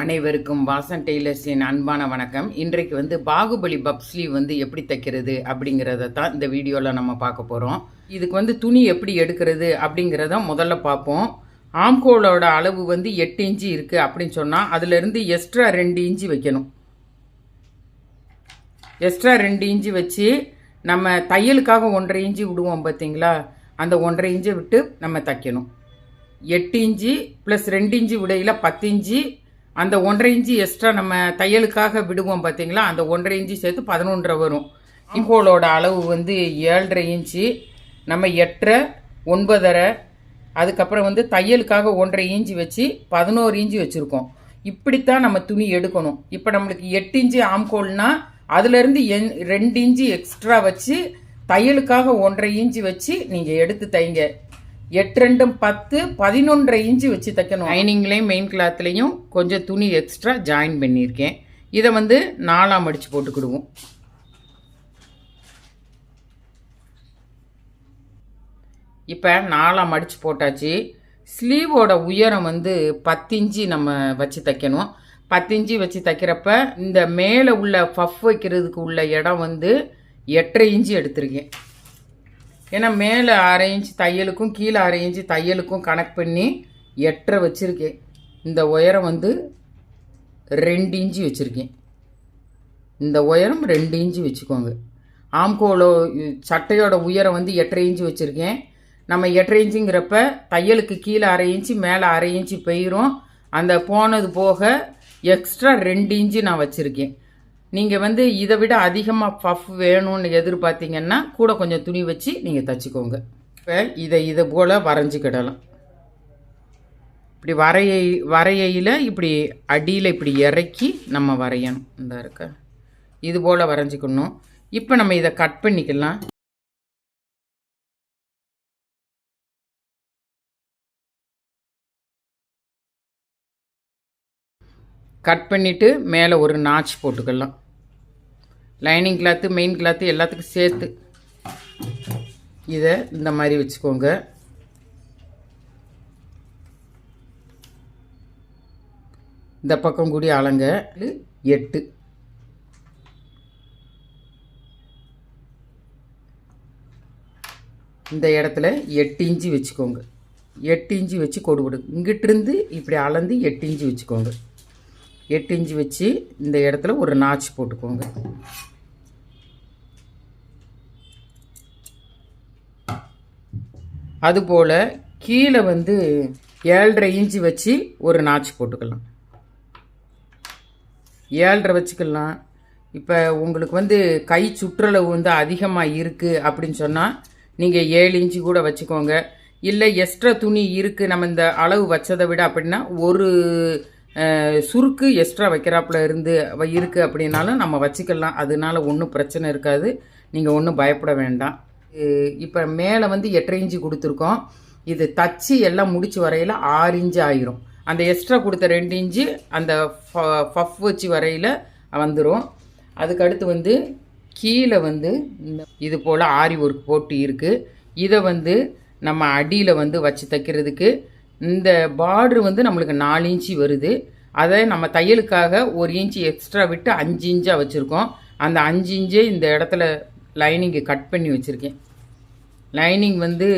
அனைவருக்கும் வாசன் டெய்லர்ஸின் அன்பான வணக்கம். இன்றைக்கு வந்து பாகுபலி பப்ஸ்லி வந்து எப்படி தைக்கிறது அப்படிங்கிறத தான் இந்த வீடியோவில் நம்ம பார்க்க போகிறோம் இதுக்கு வந்து துணி எப்படி எடுக்கிறது அப்படிங்கிறத முதல்ல பார்ப்போம். ஆம்கோலோட அளவு வந்து எட்டு இன்ச்சு இருக்குது அப்படின்னு சொன்னால் அதுலேருந்து எக்ஸ்ட்ரா ரெண்டு இன்ச்சு வைக்கணும். எக்ஸ்ட்ரா ரெண்டு இன்ச்சு வச்சு நம்ம தையலுக்காக ஒன்றரை இன்ச்சு விடுவோம் பார்த்தீங்களா? அந்த ஒன்றரை இன்ச்சை விட்டு நம்ம தைக்கணும். எட்டு இன்ச்சு ப்ளஸ் ரெண்டு இன்ச்சு விடையில் பத்து இன்ச்சு அந்த ஒன்றரை இன்ச்சு எக்ஸ்ட்ரா நம்ம தையலுக்காக விடுவோம் பார்த்தீங்களா அந்த ஒன்றரை இன்ச்சு சேர்த்து பதினொன்றரை வரும். இங்கோலோட அளவு வந்து ஏழரை இன்ச்சு. நம்ம எட்டரை ஒன்பதரை அதுக்கப்புறம் வந்து தையலுக்காக ஒன்றரை இன்ச்சு வச்சு பதினோரு இன்ச்சு வச்சுருக்கோம். இப்படித்தான் நம்ம துணி எடுக்கணும். இப்போ நம்மளுக்கு எட்டு இன்ச்சு ஆம்கோல்னா அதுலேருந்து என் ரெண்டு இன்ச்சு எக்ஸ்ட்ரா வச்சு தையலுக்காக ஒன்றரை இன்ச்சு வச்சு நீங்கள் எடுத்து தைங்க. எட்டு ரெண்டும் பத்து பதினொன்றரை இன்ச்சு வச்சு தைக்கணும். லைனிங்லேயும் மெயின் கிளாத்லேயும் கொஞ்சம் துணி எக்ஸ்ட்ரா ஜாயின் பண்ணியிருக்கேன். இதை வந்து நாலாம் மடித்து போட்டுக்கிடுவோம். இப்போ நாலாம் மடித்து போட்டாச்சு. ஸ்லீவோட உயரம் வந்து பத்து நம்ம வச்சு தைக்கணும். பத்து வச்சு தைக்கிறப்ப இந்த மேலே உள்ள பஃப் வைக்கிறதுக்கு உள்ள இடம் வந்து எட்டரை இன்ச்சு எடுத்திருக்கேன். ஏன்னா மேலே அரை இன்ச்சு தையலுக்கும் கீழே அரை இன்ச்சு தையலுக்கும் கணக்கு பண்ணி எட்டரை வச்சுருக்கேன். இந்த உயரம் வந்து ரெண்டு இன்ச்சு வச்சுருக்கேன். இந்த உயரம் ரெண்டு இன்ச்சு வச்சுக்கோங்க. ஆம்கோலோ சட்டையோட உயரம் வந்து எட்டரை இன்ச்சு வச்சுருக்கேன். நம்ம எட்டரை இன்ச்சுங்கிறப்ப தையலுக்கு கீழே அரை இன்ச்சு மேலே அரை இன்ச்சு பெயிரும். அந்த போனது போக எக்ஸ்ட்ரா ரெண்டு இன்ச்சு நான் வச்சுருக்கேன். நீங்கள் வந்து இதை விட அதிகமாக பஃப் வேணும்னு எதிர்பார்த்தீங்கன்னா கூட கொஞ்சம் துணி வச்சு நீங்கள் தச்சுக்கோங்க. இப்போ இதை இதை போல் வரைஞ்சிக்கிடலாம் இப்படி வரைய வரையில இப்படி அடியில் இப்படி இறக்கி நம்ம வரையணும். இந்த இருக்க. இது போல் வரைஞ்சிக்கணும். இப்போ நம்ம இதை கட் பண்ணிக்கலாம். கட் பண்ணிவிட்டு மேலே ஒரு நாச் போட்டுக்கலாம். லைனிங் கிளாத்து மெயின் கிளாத்து எல்லாத்துக்கும் சேர்த்து. இதை இந்த மாதிரி வச்சுக்கோங்க. இந்த பக்கம் கூடி அளங்க எட்டு. இந்த இடத்துல எட்டு இன்ச்சு வச்சுக்கோங்க. எட்டு இன்ச்சு வச்சு கொடு இங்கிட்டிருந்து இப்படி அளந்து எட்டு இன்ச்சு வச்சுக்கோங்க. எட்டு இன்ச்சு வச்சு இந்த இடத்துல ஒரு நாச்சு போட்டுக்கோங்க. அதுபோல் கீழே வந்து ஏழரை இன்ச்சு வச்சு ஒரு நாச்சு போட்டுக்கலாம். ஏழரை வச்சுக்கலாம். இப்போ உங்களுக்கு வந்து கை சுற்றளவு வந்து அதிகமாக இருக்குது அப்படின்னு சொன்னால் நீங்கள் ஏழு இன்ச்சு கூட வச்சுக்கோங்க. இல்லை எக்ஸ்ட்ரா துணி இருக்குது நம்ம இந்த அளவு வச்சதை விட அப்படின்னா ஒரு சுருக்கு எக்ஸ்ட்ரா வைக்கிறாப்புல இருந்து இருக்குது அப்படின்னாலும் நம்ம வச்சுக்கலாம். அதனால ஒன்றும் பிரச்சனை இருக்காது. நீங்கள் ஒன்றும் பயப்பட வேண்டாம். இப்போ மேலே வந்து எட்டரை இன்ச்சு கொடுத்துருக்கோம். இது தச்சு எல்லாம் முடிச்சு வரையில் ஆறு இன்ச்சு ஆயிரும். அந்த எக்ஸ்ட்ரா கொடுத்த ரெண்டு இன்ச்சு அந்த ஃபஃப் வச்சு வரையில் வந்துடும் அதுக்கடுத்து வந்து கீழே வந்து இது போல் ஆரி ஒர்க் போட்டு இருக்குது இதை வந்து நம்ம அடியில் வந்து வச்சு தைக்கிறதுக்கு இந்த பார்ட்ரு வந்து நம்மளுக்கு நாலு இன்ச்சு வருது. அதை நம்ம தையலுக்காக ஒரு இன்ச்சு எக்ஸ்ட்ரா விட்டு அஞ்சு இன்ச்சாக வச்சுருக்கோம். அந்த அஞ்சு இன்ச்சே இந்த இடத்துல லைனிங்கு கட் பண்ணி வச்சுருக்கேன். லைனிங் வந்து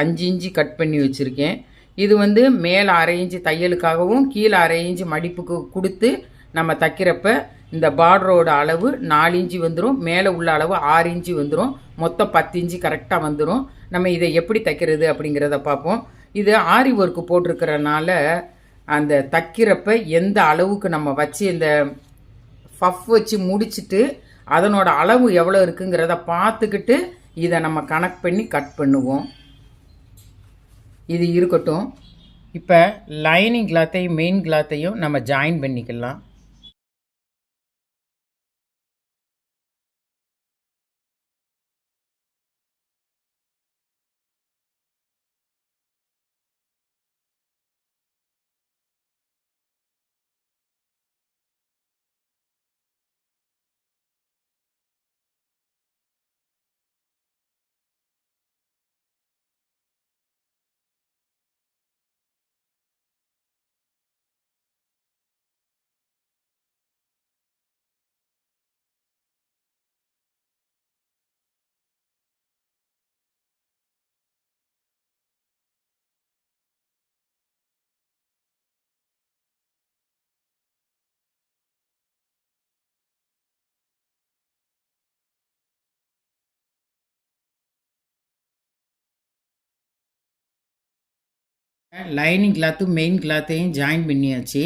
அஞ்சு இன்ச்சு கட் பண்ணி வச்சுருக்கேன். இது வந்து மேலே அரை இன்ச்சு தையலுக்காகவும் கீழே அரை இன்ச்சு மடிப்புக்கு கொடுத்து நம்ம தைக்கிறப்ப இந்த பார்டரோட அளவு நாலு இன்ச்சு வந்துடும் மேலே உள்ள அளவு ஆறு இன்ச்சு வந்துடும் மொத்தம் பத்து இன்ச்சு கரெக்டாக வந்துடும் நம்ம இதை எப்படி தைக்கிறது அப்படிங்கிறத பார்ப்போம். இது ஆரி ஒர்க்கு போட்டிருக்கிறனால அந்த தைக்கிறப்ப எந்த அளவுக்கு நம்ம வச்சு இந்த ஃபஃப் வச்சு முடிச்சுட்டு அதனோட அளவு எவ்வளோ இருக்குங்கிறத பார்த்துக்கிட்டு இதை நம்ம கனெக்ட் பண்ணி கட் பண்ணுவோம். இது இருக்கட்டும். இப்போ லைனிங் கிளாத்தையும் மெயின் கிளாத்தையும் நம்ம ஜாயின் பண்ணிக்கலாம். லைனிங் கிளாத்தும் மெயின் கிளாத்தையும் ஜாயின் பண்ணியாச்சு.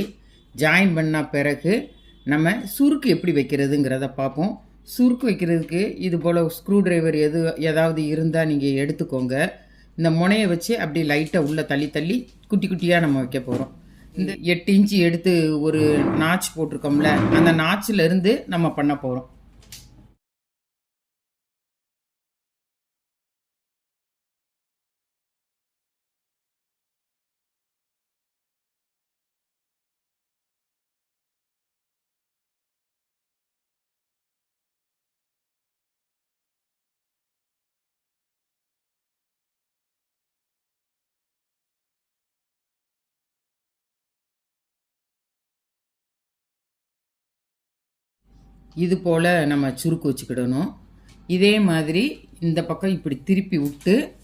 ஜாயின் பண்ண பிறகு நம்ம சுருக்கு எப்படி வைக்கிறதுங்கிறத பார்ப்போம். சுருக்கு வைக்கிறதுக்கு இது போல் ஸ்க்ரூ டிரைவர் எது ஏதாவது இருந்தால் நீங்கள் எடுத்துக்கோங்க. இந்த முனையை வச்சு அப்படி லைட்டாக உள்ளே தள்ளி தள்ளி குட்டி குட்டியாக நம்ம வைக்க போகிறோம் இந்த எட்டு இன்ச்சு எடுத்து ஒரு நாச் போட்டிருக்கோம்ல அந்த நாச்சிலேருந்து நம்ம பண்ண போகிறோம் இது போல் நம்ம சுருக்கு வச்சுக்கிடணும். இதே மாதிரி இந்த பக்கம் இப்படி திருப்பி விட்டு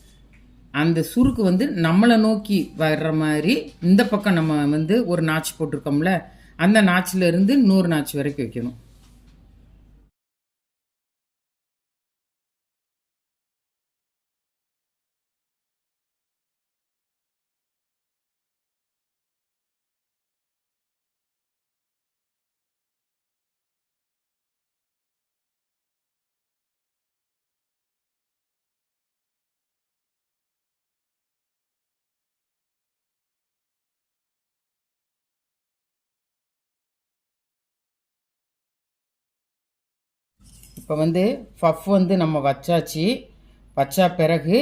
அந்த சுருக்கு வந்து நம்மளை நோக்கி வர்ற மாதிரி இந்த பக்கம் நம்ம வந்து ஒரு நாச்சு போட்டிருக்கோம்ல அந்த நாச்சில் இருந்து நூறு நாச்சு வரைக்கும் வைக்கணும். இப்போ வந்து ஃபஃப் வந்து நம்ம வச்சாச்சு. வச்சா பிறகு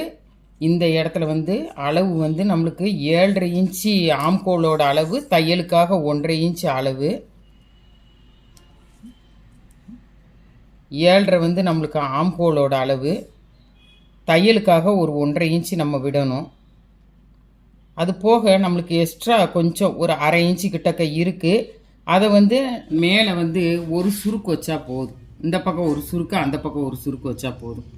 இந்த இடத்துல வந்து அளவு வந்து நம்மளுக்கு ஏழரை இன்ச்சு ஆம்கோலோட அளவு தையலுக்காக ஒன்றரை இன்ச்சு அளவு. ஏழரை வந்து நம்மளுக்கு ஆம்கோலோட அளவு. தையலுக்காக ஒரு ஒன்றரை இன்ச்சு நம்ம விடணும். அது போக நம்மளுக்கு எக்ஸ்ட்ரா கொஞ்சம் ஒரு அரை இன்ச்சு கிட்டக்க இருக்குது அதை வந்து மேலே வந்து ஒரு சுருக்கு வச்சா போதும். இந்த பக்கம் ஒரு சுருக்கு அந்த பக்கம் ஒரு சுருக்கு வச்சா போதும்.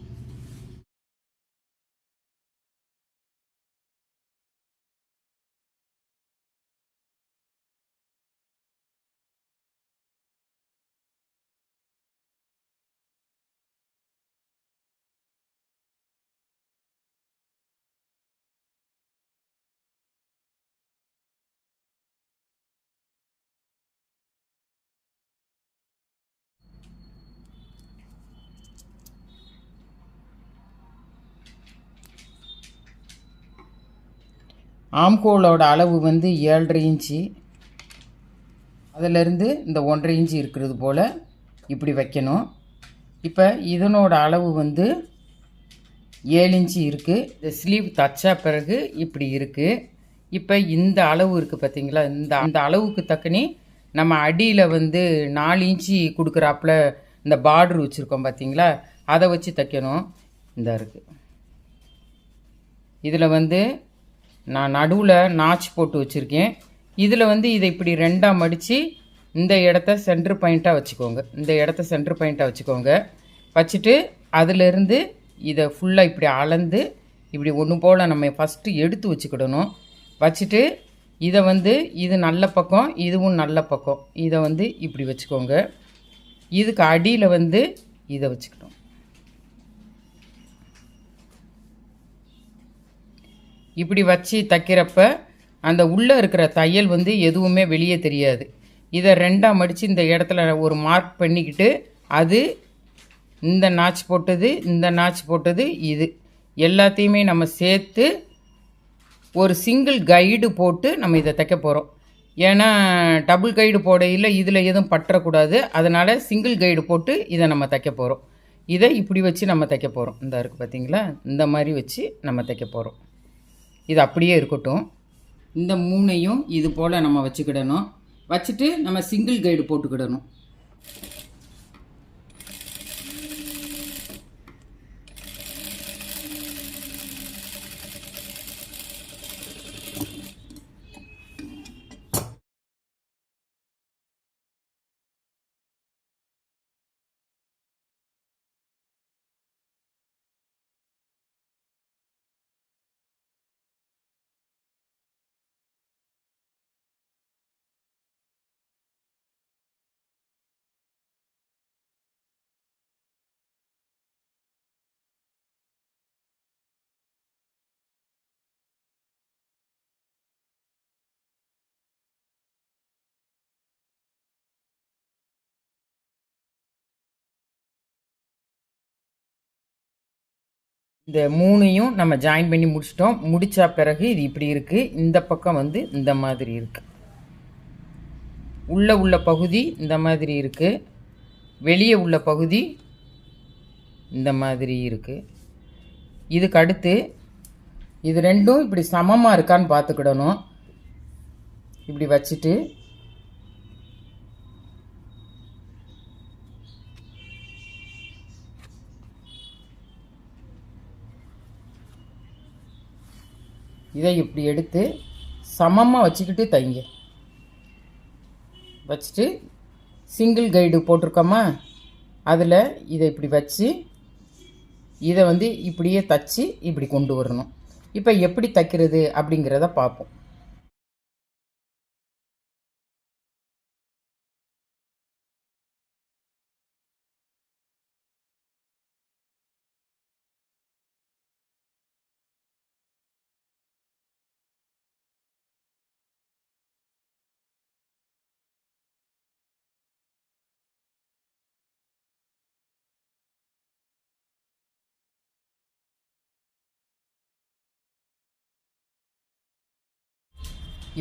ஆம்கோலோட அளவு வந்து ஏழரை இன்ச்சு. அதிலிருந்து இந்த ஒன்றரை இன்ச்சு இருக்கிறது போல் இப்படி வைக்கணும். இப்போ இதனோட அளவு வந்து ஏழு இன்ச்சு இருக்குது இந்த ஸ்லீவ் தச்சா பிறகு இப்படி இருக்குது இப்போ இந்த அளவு இருக்குது பார்த்திங்களா இந்த அந்த அளவுக்கு தக்கனி நம்ம அடியில் வந்து நாலு இன்ச்சு கொடுக்குறாப்புல இந்த பார்ட்ரு வச்சுருக்கோம் பார்த்தீங்களா அதை வச்சு தைக்கணும். இந்த இருக்குது இதில் வந்து நான் நடுவில் நாச் போட்டு வச்சுருக்கேன். இதில் வந்து இதை இப்படி ரெண்டாக மடித்து இந்த இடத்த சென்ட்ரு பாயிண்ட்டாக வச்சுக்கோங்க. இந்த இடத்த சென்ட்ரு பாயிண்ட்டாக வச்சுக்கோங்க. வச்சுட்டு அதிலிருந்து இதை ஃபுல்லாக இப்படி அளந்து இப்படி ஒன்று போல் நம்ம ஃபஸ்ட்டு எடுத்து வச்சுக்கிடணும். வச்சுட்டு இதை வந்து இது நல்ல பக்கம் இதுவும் நல்ல பக்கம். இதை வந்து இப்படி வச்சுக்கோங்க. இதுக்கு அடியில் வந்து இதை வச்சுக்கணும். இப்படி வச்சு தைக்கிறப்ப அந்த உள்ளே இருக்கிற தையல் வந்து எதுவுமே வெளியே தெரியாது. இதை ரெண்டாக மடித்து இந்த இடத்துல ஒரு மார்க் பண்ணிக்கிட்டு அது இந்த நாச் போட்டது இந்த நாச் போட்டது இது. எல்லாத்தையுமே நம்ம சேர்த்து ஒரு சிங்கிள் கைடு போட்டு நம்ம இதை தைக்க போகிறோம் ஏன்னா டபுள் கைடு போடையில் இதில் எதுவும் பற்றக்கூடாது. அதனால் சிங்கிள் கைடு போட்டு இதை நம்ம தைக்க போகிறோம் இதை இப்படி வச்சு நம்ம தைக்க போகிறோம் இந்த இருக்குது பார்த்திங்களா இந்த மாதிரி வச்சு நம்ம தைக்க போகிறோம் இது அப்படியே இருக்கட்டும். இந்த மூணையும் இது போல் நம்ம வச்சுக்கிடணும். வச்சுட்டு நம்ம சிங்கிள் கைடு போட்டுக்கிடணும். இந்த மூணையும் நம்ம ஜாயின் பண்ணி முடிச்சிட்டோம். முடித்த பிறகு இது இப்படி இருக்குது இந்த பக்கம் வந்து இந்த மாதிரி இருக்குது உள்ளே உள்ள பகுதி இந்த மாதிரி இருக்குது வெளியே உள்ள பகுதி இந்த மாதிரி இருக்குது இதுக்கு அடுத்து இது ரெண்டும் இப்படி சமமாக இருக்கான்னு பார்த்துக்கிடணும். இப்படி வச்சுட்டு இதை இப்படி எடுத்து சமமாக வச்சுக்கிட்டு தைங்க வச்சுட்டு சிங்கிள் கைடு போட்டிருக்கோமா? அதில் இதை இப்படி வச்சு இதை வந்து இப்படியே தச்சு இப்படி கொண்டு வரணும். இப்போ எப்படி தைக்கிறது அப்படிங்கிறத பார்ப்போம்.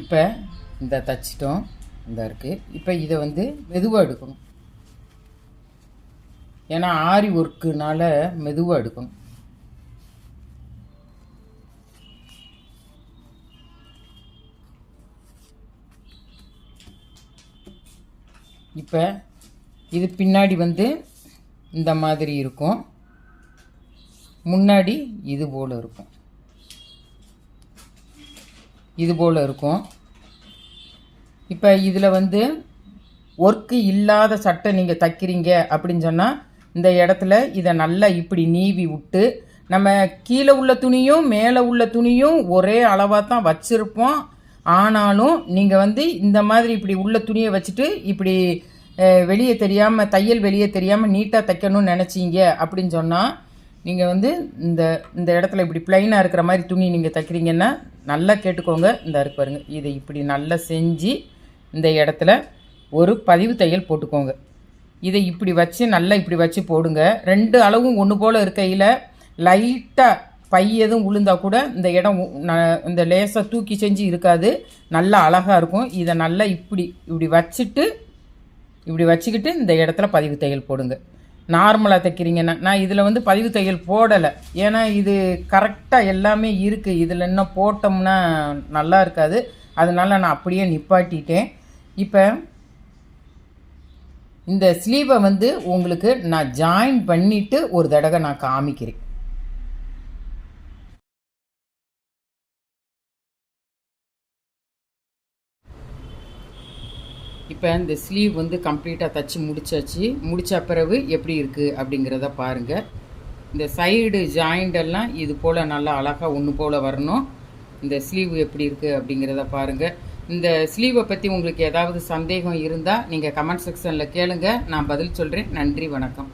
இப்போ இந்த தச்சிட்டோம். இந்த இருக்குது இப்போ இதை வந்து மெதுவாக எடுக்கணும். ஏன்னா ஆரி ஒர்க்குனால மெதுவாக எடுக்கணும். இப்போ இது பின்னாடி வந்து இந்த மாதிரி இருக்கும். முன்னாடி இது போல் இருக்கும். இது போல் இருக்கும். இப்போ இதில் வந்து ஒர்க்கு இல்லாத சட்டை நீங்கள் தைக்கிறீங்க அப்படின்னு சொன்னால் இந்த இடத்துல இதை நல்லா இப்படி நீவி விட்டு நம்ம கீழே உள்ள துணியும் மேலே உள்ள துணியும் ஒரே அளவாக தான் வச்சுருப்போம். ஆனாலும் நீங்கள் வந்து இந்த மாதிரி இப்படி உள்ள துணியை வச்சுட்டு இப்படி வெளியே தெரியாமல் தையல் வெளியே தெரியாமல் நீட்டாக தைக்கணும்னு நினச்சிங்க அப்படின்னு சொன்னால் நீங்கள் வந்து இந்த இந்த இடத்துல இப்படி பிளைனாக இருக்கிற மாதிரி துணி நீங்கள் தைக்கிறீங்கன்னா நல்லா கேட்டுக்கோங்க. இந்த இருக்கு பாருங்க. இதை இப்படி நல்லா செஞ்சு இந்த இடத்துல ஒரு பதிவு தையல் போட்டுக்கோங்க. இதை இப்படி வச்சு நல்லா இப்படி வச்சு போடுங்க. ரெண்டு அளவும் ஒன்று போல் இருக்கையில் லைட்டாக பை எதுவும் உளுந்தால் கூட இந்த இடம் இந்த லேசாக தூக்கி செஞ்சு இருக்காது. நல்லா அழகாக இருக்கும். இதை நல்லா இப்படி இப்படி வச்சுட்டு இப்படி வச்சுக்கிட்டு இந்த இடத்துல பதிவு தையல் போடுங்க. நார்மலாக தைக்கிறீங்கன்னா நான் இதில் வந்து பதிவு தையல் போடலை. ஏன்னா இது கரெக்டாக எல்லாமே இருக்குது இதில் இன்னும் போட்டோம்னா நல்லா இருக்காது. அதனால் நான் அப்படியே நிப்பாட்டிட்டேன். இப்போ இந்த ஸ்லீவை வந்து உங்களுக்கு நான் ஜாயின் பண்ணிவிட்டு ஒரு தடவை நான் காமிக்கிறேன். இப்போ இந்த ஸ்லீவ் வந்து கம்ப்ளீட்டாக தச்சு முடிச்சாச்சு. முடித்த பிறகு எப்படி இருக்குது அப்படிங்கிறத பாருங்கள் இந்த சைடு ஜாயிண்ட் எல்லாம் இது போல் நல்லா அழகாக ஒன்று போல் வரணும். இந்த ஸ்லீவ் எப்படி இருக்குது அப்படிங்கிறத பாருங்கள் இந்த ஸ்லீவை பற்றி உங்களுக்கு ஏதாவது சந்தேகம் இருந்தால் நீங்கள் கமெண்ட் செக்ஷனில் கேளுங்கள் நான் பதில் சொல்கிறேன் நன்றி வணக்கம்.